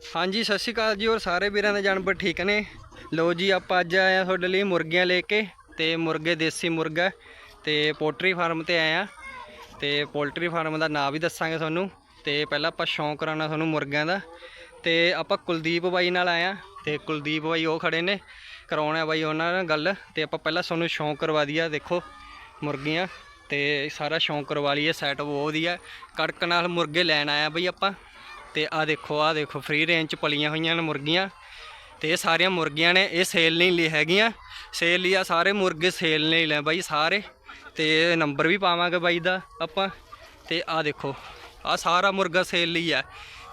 ਹਾਂਜੀ, ਸਤਿ ਸ਼੍ਰੀ ਅਕਾਲ ਜੀ ਔਰ ਸਾਰੇ ਵੀਰਾਂ ਦੇ ਜਾਨਵਰ ਠੀਕ ਨੇ? ਲੋ ਜੀ, ਆਪਾਂ ਅੱਜ ਆਏ ਆ ਤੁਹਾਡੇ ਲਈ ਮੁਰਗੀਆਂ ਲੈ ਕੇ ਤੇ ਮੁਰਗੇ ਦੇਸੀ ਮੁਰਗਾ ਤੇ ਪੋਲਟਰੀ ਫਾਰਮ ਤੇ ਆਏ ਆ ਤੇ ਪੋਲਟਰੀ ਫਾਰਮ ਦਾ ਨਾਂ ਵੀ ਦੱਸਾਂਗੇ ਤੁਹਾਨੂੰ ਤੇ ਪਹਿਲਾਂ ਆਪਾਂ ਸ਼ੌਂਕ ਕਰਾਉਣਾ ਤੁਹਾਨੂੰ ਮੁਰਗਿਆਂ ਦਾ ਤੇ ਆਪਾਂ ਕੁਲਦੀਪ ਬਾਈ ਨਾਲ ਆਏ ਆ ਤੇ ਕੁਲਦੀਪ ਬਾਈ ਉਹ ਖੜੇ ਨੇ, ਕਰਾਉਣਾ ਬਾਈ ਉਹਨਾਂ ਨਾਲ ਗੱਲ ਤੇ ਆਪਾਂ ਪਹਿਲਾਂ ਤੁਹਾਨੂੰ ਸ਼ੌਂਕ ਕਰਵਾ ਦਈਆ ਦੇਖੋ ਮੁਰਗੀਆਂ ਤੇ ਸਾਰਾ ਸ਼ੌਂਕ ਕਰਵਾ ਲਈਏ ਸੈਟਅਪ ਬਹੁਤ ਵਧੀਆ, ਕੜਕ ਨਾਲ ਮੁਰਗੇ ਲੈਣ ਆਇਆ ਬਈ ਆਪਾਂ। ਤੇ ਆ ਦੇਖੋ ਆ ਦੇਖੋ ਫ੍ਰੀ ਰੇਂਜ ਚ ਪਲੀਆਂ ਹੋਈਆਂ ਨੇ ਮੁਰਗੀਆਂ। ਤੇ ਇਹ ਸਾਰੀਆਂ ਮੁਰਗੀਆਂ ਨੇ, ਇਹ ਸੇਲ ਨਹੀਂ ਲਈ ਹੈਗੀਆਂ। ਸੇਲ ਲਈ ਆ ਸਾਰੇ ਮੁਰਗੇ ਸੇਲ ਨਹੀਂ ਲੈ ਬਾਈ ਸਾਰੇ। ਤੇ ਨੰਬਰ ਵੀ ਪਾਵਾਂਗੇ ਬਾਈ ਦਾ ਆਪਾਂ। ਤੇ ਆ ਦੇਖੋ ਆ ਸਾਰਾ ਮੁਰਗਾ ਸੇਲ ਲਈ ਆ।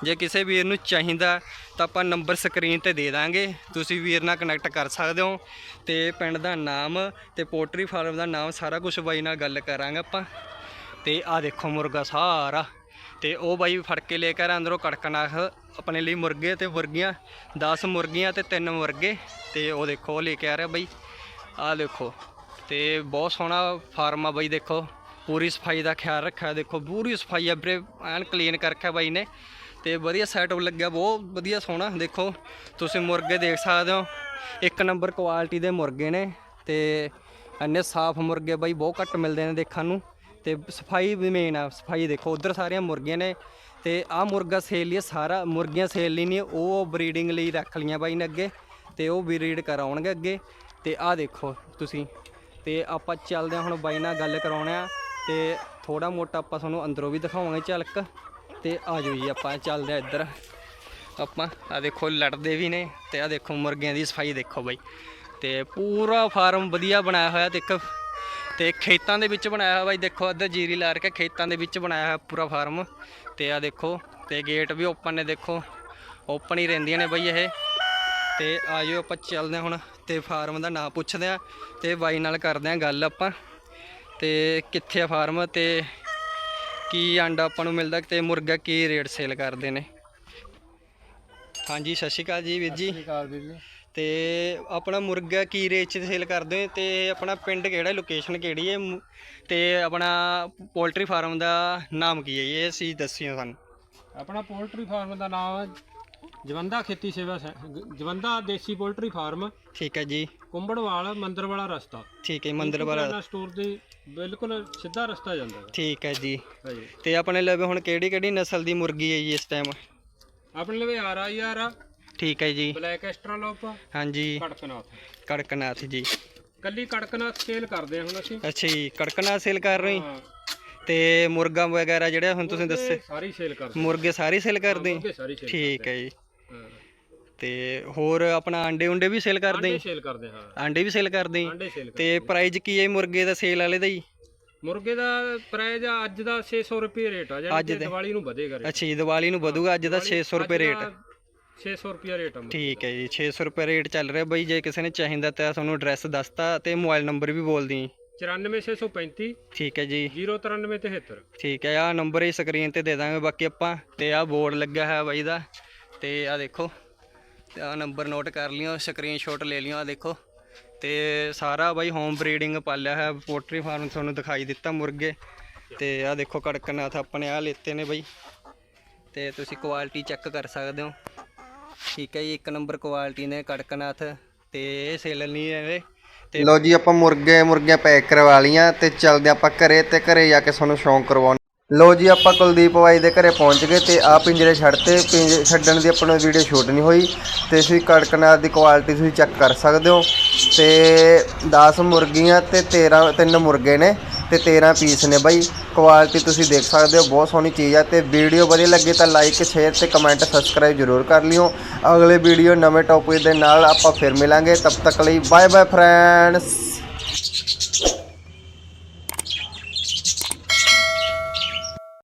ਜੇ ਕਿਸੇ ਵੀਰ ਨੂੰ ਚਾਹੀਦਾ ਤਾਂ ਆਪਾਂ ਨੰਬਰ ਸਕਰੀਨ ਤੇ ਦੇ ਦਾਂਗੇ। ਤੁਸੀਂ ਵੀਰ ਨਾਲ ਕਨੈਕਟ ਕਰ ਸਕਦੇ ਹੋ। ਤੇ ਪਿੰਡ ਦਾ ਨਾਮ ਤੇ ਪੋਲਟਰੀ ਫਾਰਮ ਦਾ ਨਾਮ ਸਾਰਾ ਕੁਝ ਬਾਈ ਨਾਲ ਗੱਲ ਕਰਾਂਗੇ ਆਪਾਂ। ਤੇ ਆ ਦੇਖੋ ਮੁਰਗਾ ਸਾਰਾ। ਤੇ ਉਹ ਬਾਈ ਫੜ ਕੇ ਲੈ ਕੇ ਆ ਅੰਦਰੋਂ ਕੜਕਨਾਥ ਆਪਣੇ ਲਈ ਮੁਰਗੇ ਤੇ ਮੁਰਗੀਆਂ 10 ਮੁਰਗੀਆਂ ਤੇ 3 ਮੁਰਗੇ ਤੇ ਉਹ ਦੇਖੋ, ਉਹ ਲੈ ਕੇ ਆ ਰਿਹਾ ਬਾਈ। ਆਹ ਦੇਖੋ, ਤੇ ਬਹੁਤ ਸੋਹਣਾ ਫਾਰਮ ਆ ਬਾਈ ਦੇਖੋ, ਪੂਰੀ ਸਫ਼ਾਈ ਦਾ ਖਿਆਲ ਰੱਖਿਆ ਦੇਖੋ, ਪੂਰੀ ਸਫ਼ਾਈ ਆ ਵੀਰੇ, ਐਨ ਕਲੀਨ ਕਰ ਰੱਖਿਆ ਬਾਈ ਨੇ। ਤੇ ਵਧੀਆ ਸੈਟਅਪ ਲੱਗਿਆ, ਬਹੁਤ ਵਧੀਆ ਸੋਹਣਾ, ਦੇਖੋ, ਤੁਸੀਂ ਮੁਰਗੇ ਦੇਖ ਸਕਦੇ ਹੋ। ਇੱਕ ਨੰਬਰ ਕੁਆਲਿਟੀ ਦੇ ਮੁਰਗੇ ਨੇ ਤੇ ਇੰਨੇ ਸਾਫ਼ ਮੁਰਗੇ ਬਾਈ ਬਹੁਤ ਘੱਟ ਮਿਲਦੇ ਨੇ ਦੇਖਣ ਨੂੰ। ਤੇ ਸਫ਼ਾਈ ਵੀ ਮੇਨ ਆ, ਸਫ਼ਾਈ ਦੇਖੋ, ਉਧਰ ਸਾਰੀਆਂ ਮੁਰਗੀਆਂ ਨੇ ਤੇ ਆਹ ਮੁਰਗਾ ਸੇਲ ਲਈ ਸਾਰਾ ਮੁਰਗੀਆਂ ਸੇਲ ਲਈ ਨਹੀਂ ਉਹ ਬਰੀਡਿੰਗ ਲਈ ਰੱਖ ਲਈਆਂ ਬਾਈ ਨੇ ਅੱਗੇ ਤੇ ਉਹ ਬਰੀਡ ਕਰਾਉਣਗੇ ਅੱਗੇ ਤੇ ਆਹ ਦੇਖੋ ਤੁਸੀਂ ਤੇ ਆਪਾਂ ਚੱਲਦੇ ਹਾਂ ਹੁਣ ਬਾਈ ਨਾਲ ਗੱਲ ਕਰਾਉਣੇ ਆ ਤੇ ਥੋੜਾ ਮੋਟਾ ਆਪਾਂ ਤੁਹਾਨੂੰ ਅੰਦਰੋਂ ਵੀ ਦਿਖਾਵਾਂਗੇ ਝਲਕ ਤੇ ਆ ਜਾਓ ਜੀ ਆਪਾਂ, ਚੱਲਦੇ ਆ ਇੱਧਰ। ਆਪਾਂ ਆ ਦੇਖੋ ਲੜਦੇ ਵੀ ਨੇ ਤੇ ਆ ਦੇਖੋ ਮੁਰਗਿਆਂ ਦੀ ਸਫ਼ਾਈ ਦੇਖੋ ਬਾਈ ਤੇ ਪੂਰਾ ਫਾਰਮ ਵਧੀਆ ਬਣਾਇਆ ਹੋਇਆ ਤੇ ਇੱਕ ਤੇ ਖੇਤਾਂ ਦੇ ਵਿੱਚ ਬਣਾਇਆ ਹੋਇਆ ਬਾਈ, ਦੇਖੋ ਇੱਧਰ ਜੀਰੀ ਲਾ ਕੇ ਖੇਤਾਂ ਦੇ ਵਿੱਚ ਬਣਾਇਆ ਹੋਇਆ ਪੂਰਾ ਫਾਰਮ ਤੇ ਆ ਦੇਖੋ ਤੇ ਗੇਟ ਵੀ ਓਪਨ ਨੇ ਦੇਖੋ ਓਪਨ ਹੀ ਰਹਿੰਦੀਆਂ ਨੇ ਬਾਈ ਇਹ ਤੇ ਆਜੋ ਆਪਾਂ ਚੱਲਦੇ ਹਾਂ ਹੁਣ ਤੇ ਫਾਰਮ ਦਾ ਨਾਂ ਪੁੱਛਦੇ ਆ ਤੇ ਬਾਈ ਨਾਲ ਕਰਦੇ ਆ ਗੱਲ ਆਪਾਂ ਤੇ ਕਿੱਥੇ ਆ ਫਾਰਮ ਤੇ ਕੀ ਅੰਡਾ ਆਪਾਂ ਨੂੰ ਮਿਲਦਾ ਤੇ ਮੁਰਗਾ ਕੀ ਰੇਟ ਸੇਲ ਕਰਦੇ ਨੇ। ਹਾਂਜੀ, ਸਤਿ ਸ਼੍ਰੀ ਅਕਾਲ ਜੀ ਵੀਰ ਜੀ। ਅਕਾਲ ਵੀਰ ਜੀ। ਤੇ ਆਪਣਾ ਮੁਰਗਾ ਕੀ ਰੇਟ 'ਚ ਸੇਲ ਕਰਦੇ ਹੋ ਤੇ ਆਪਣਾ ਪਿੰਡ ਕਿਹੜਾ ਲੋਕੇਸ਼ਨ ਕਿਹੜੀ ਹੈ? ਤੇ ਆਪਣਾ ਪੋਲਟਰੀ ਫਾਰਮ ਦਾ ਨਾਮ ਕੀ ਹੈ? ਇਹ ਸੀ ਦੱਸਿਓ ਸਾਨੂੰ। ਆਪਣਾ ਪੋਲਟਰੀ ਫਾਰਮ ਦਾ ਨਾਮ ਜਵੰਦਾ ਖੇਤੀ ਸੇਵਾ ਜਵੰਦਾ ਦੇਸੀ ਪੋਲਟਰੀ ਫਾਰਮ ਠੀਕ ਹੈ ਜੀ। ਕੁੰਬੜਵਾਲ ਮੰਦਰ ਵਾਲਾ ਰਸਤਾ। ਠੀਕ ਹੈ ਮੰਦਰ ਵਾਲਾ ਸਟੋਰ ਦੇ ਬਿਲਕੁਲ ਸਿੱਧਾ ਰਸਤਾ ਜਾਂਦਾ ਹੈ। ਠੀਕ ਹੈ ਜੀ। ਤੇ ਆਪਣੇ ਲਵੇ ਹੁਣ ਕਿਹੜੀ ਕਿਹੜੀ ਨਸਲ ਦੀ ਮੁਰਗੀ ਹੈ ਜੀ ਇਸ ਟਾਈਮ ਆਪਣੇ ਲਵੇ ਆ ਰਹੀ ਯਾਰ ਠੀਕ ਹੈ ਜੀ। ਬਲੈਕ ਐਸਟਰਾਲੋਪ ਹਾਂਜੀ। ਕੜਕਨਾਥ। ਕੜਕਨਾਥ ਜੀ। ਕੱਲੀ ਕੜਕਨਾਥ ਸੇਲ ਕਰਦੇ ਹਾਂ ਹੁਣ ਅਸੀਂ। ਅੱਛਾ ਜੀ ਕੜਕਨਾਥ ਸੇਲ ਕਰ ਰਹੇ ਹੋ ਹਾਂ, ਤੇ ਮੁਰਗਾ ਵਗੈਰਾ ਜਿਹੜਾ ਹੁਣ ਤੁਸੀਂ ਦੱਸੇ ਸਾਰੀ ਸੇਲ ਕਰਦੇ ਮੁਰਗੇ ਸਾਰੇ ਸੇਲ ਕਰਦੇ ਹੋ? ਸਾਰੀ ਠੀਕ ਹੈ ਜੀ। ਤੇ ਹੋਰ ਆਪਣਾ ਅੰਡੇ ਉਂਡੇ ਵੀ ਸੇਲ ਕਰਦੇ ਆਂਡੇ ਹੋ? ਸੇਲ ਕਰਦੇ ਹਾਂ। ਆਂਡੇ ਵੀ ਸੇਲ ਕਰਦੇ ਹੋ? ਆਂਡੇ ਸੇਲ ਤੇ ਪ੍ਰਾਈਜ਼ ਕੀ ਹੈ ਮੁਰਗੇ ਦਾ ਸੇਲ ਵਾਲੇ ਦਾ ਜੀ? ਮੁਰਗੇ ਦਾ ਪ੍ਰਾਈਸ ਅੱਜ ਦਾ 600 ਰੁਪਏ ਰੇਟ ਆ ਅੱਜ ਦੇ- ਦੀਵਾਲੀ ਨੂੰ ਵਧੇਗਾ ਅੱਛਾ ਜੀ ਦੀਵਾਲੀ ਨੂੰ ਵਧੂਗਾ ਅੱਜ ਦਾ 600 ਰੁਪਏ ਰੇਟ। 600 ਰੁਪਏ ਰੇਟ ਆ ਮੁਰਗੇ ਠੀਕ ਹੈ ਜੀ 600 ਰੁਪਏ ਰੇਟ ਚੱਲ ਰਿਹਾ ਬਈ ਜੇ ਕਿਸੇ ਨੇ ਚਾਹੀਦਾ ਤਾਂ ਤੁਹਾਨੂੰ ਐਡਰੈਸ ਦੱਸਤਾ ਤੇ ਮੋਬਾਈਲ ਨੰਬਰ ਵੀ ਬੋਲ ਦੀ 94635 ਠੀਕ ਹੈ ਜੀ। 09373 ਠੀਕ ਹੈ ਆ ਨੰਬਰ ਹੀ ਸਕਰੀਨ ਤੇ ਦੇ ਦਾਂਗੇ ਬਾਕੀ ਆਪਾਂ ਤੇ ਆ ਬੋਰਡ ਲੱਗਿਆ ਹੈ ਬਾਈ ਦਾ ਤੇ ਆ ਦੇਖੋ ਤੇ ਆ ਨੰਬਰ ਨੋਟ ਕਰ ਲਿਓ ਸਕਰੀਨਸ਼ਾਟ ਲੈ ਲਿਓ ਆ ਦੇਖੋ। ਤੇ ਸਾਰਾ ਬਾਈ ਹੋਮ ਬਰੀਡਿੰਗ ਪਾਲਿਆ ਹੈ ਪੋਲਟਰੀ ਫਾਰਮ ਤੁਹਾਨੂੰ ਦਿਖਾਈ ਦਿੱਤਾ ਮੁਰਗੇ। ਤੇ ਆ ਦੇਖੋ ਕੜਕਨਾਥ ਆਪਣੇ ਆ ਲੈਤੇ ਨੇ ਬਾਈ। ਤੇ ਤੁਸੀਂ ਕੁਆਲਿਟੀ ਚੈੱਕ ਕਰ ਸਕਦੇ ਹੋ। ਠੀਕ ਹੈ ਜੀ, ਇੱਕ ਨੰਬਰ ਕੁਆਲਿਟੀ ਨੇ ਕੜਕਨਾਥ ਤੇ ਇਹ ਸੇਲ ਨਹੀਂ ਹੈ ਇਹ ਤੇ ਲੋ ਜੀ, ਆਪਾਂ ਮੁਰਗੇ, ਮੁਰਗੀਆਂ ਪੈਕ ਕਰਵਾ ਲੀਆਂ ਤੇ ਚੱਲਦੇ ਆਪਾਂ ਘਰੇ ਤੇ ਘਰੇ ਜਾ ਕੇ ਤੁਹਾਨੂੰ ਸ਼ੌਂਕ ਕਰਵਾਉਣਾ। ਲੋ ਜੀ, ਆਪਾਂ ਕੁਲਦੀਪ ਬਾਈ ਦੇ ਘਰੇ ਪਹੁੰਚ ਗਏ ਤੇ ਆ ਪਿੰਜਰੇ ਛੱਡਤੇ ਪਿੰਜਰੇ ਛੱਡਣ ਦੀ ਆਪਣੀ ਵੀਡੀਓ ਸ਼ੂਟ ਨਹੀਂ ਹੋਈ ਤੇ ਤੁਸੀਂ ਕੜਕਨਾਥ ਦੀ ਕੁਆਲਿਟੀ ਤੁਸੀਂ ਚੈੱਕ ਕਰ ਸਕਦੇ ਹੋ ਤੇ 10 ਮੁਰਗੀਆਂ ਤੇ 13 ਤਿੰਨ ਮੁਰਗੇ ਨੇ। ਤੇ 13 ਪੀਸ ਨੇ ਬਾਈ। ਕੁਆਲਿਟੀ ਤੁਸੀਂ ਦੇਖ ਸਕਦੇ ਹੋ, ਬਹੁਤ ਸੋਹਣੀ ਚੀਜ਼ ਆ ਤੇ ਵੀਡੀਓ ਵਧੀਆ ਲੱਗੇ ਤਾਂ ਲਾਈਕ ਸ਼ੇਅਰ ਤੇ ਕਮੈਂਟ ਸਬਸਕ੍ਰਾਈਬ ਜ਼ਰੂਰ ਕਰ ਲਿਓ। ਅਗਲੇ ਵੀਡੀਓ ਨਵੇਂ ਟੌਪਿਕ ਦੇ ਨਾਲ ਆਪਾਂ ਫਿਰ ਮਿਲਾਂਗੇ। ਤਬ ਤੱਕ ਲਈ ਬਾਏ ਬਾਏ ਫਰੈਂਡਸ